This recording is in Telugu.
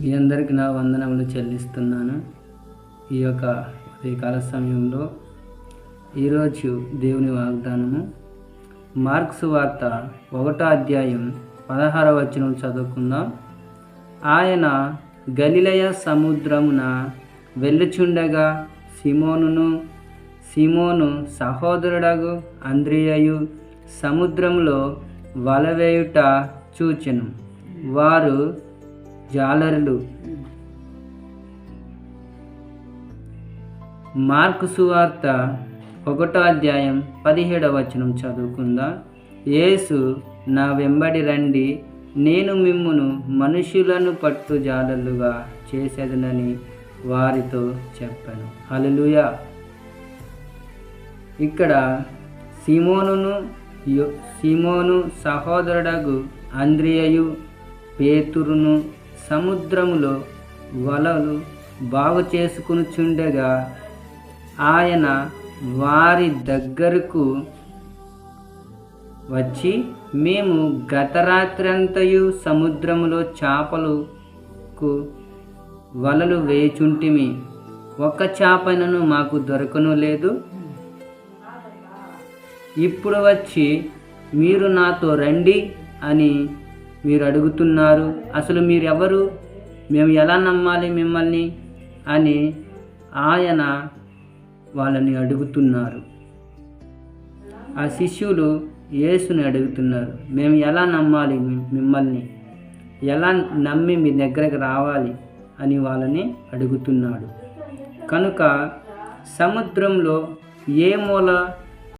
మీ అందరికి నా వందనములు చెల్లిస్తున్నాను. ఈ యొక్క ఉదయకాల సమయంలో ఈరోజు దేవుని వాగ్దానము. మార్క్స్ వార్త ఒకటో అధ్యాయం పదహార వచనం చదువుకుందాం. ఆయన గలిలయ సముద్రమున వెళ్ళుచుండగా సిమోనును సిమోను సహోదరుడగు అంద్రియయు సముద్రంలో వలవేయుట చూచెను. వారు జాలరులు. మార్కు సువార్త ఒకటో అధ్యాయం పదిహేడవ వచనం చదువుకుందా? యేసు నా వెంబడి రండి నేను మిమ్మును మనుషులను పట్టు జాలలుగా చేసేదనని వారితో చెప్పాను. హలలుయ ఇక్కడ సిమోనును సిమోను సహోదరుడగు అంద్రియయు పేతురును సముద్రములో వలలు బాగు చేసుకునిచుండగా ఆయన వారి దగ్గరకు వచ్చి మేము గత రాత్రంతయు సముద్రములో చేపలకు వలలు వేచుంటిమి ఒక్క చేపనను మాకు దొరకను లేదు. ఇప్పుడు వచ్చి మీరు నాతో రండి అని మీరు అడుగుతున్నారు అసలు మీరెవరు? మేము ఎలా నమ్మాలి మిమ్మల్ని? అని ఆయన వాళ్ళని అడుగుతున్నారు. ఆ శిష్యులు యేసుని అడుగుతున్నారు మేము ఎలా నమ్మాలి మిమ్మల్ని? ఎలా నమ్మి మీ దగ్గరకు రావాలి? అని వాళ్ళని అడుగుతున్నాడు. కనుక సముద్రంలో ఏ మూల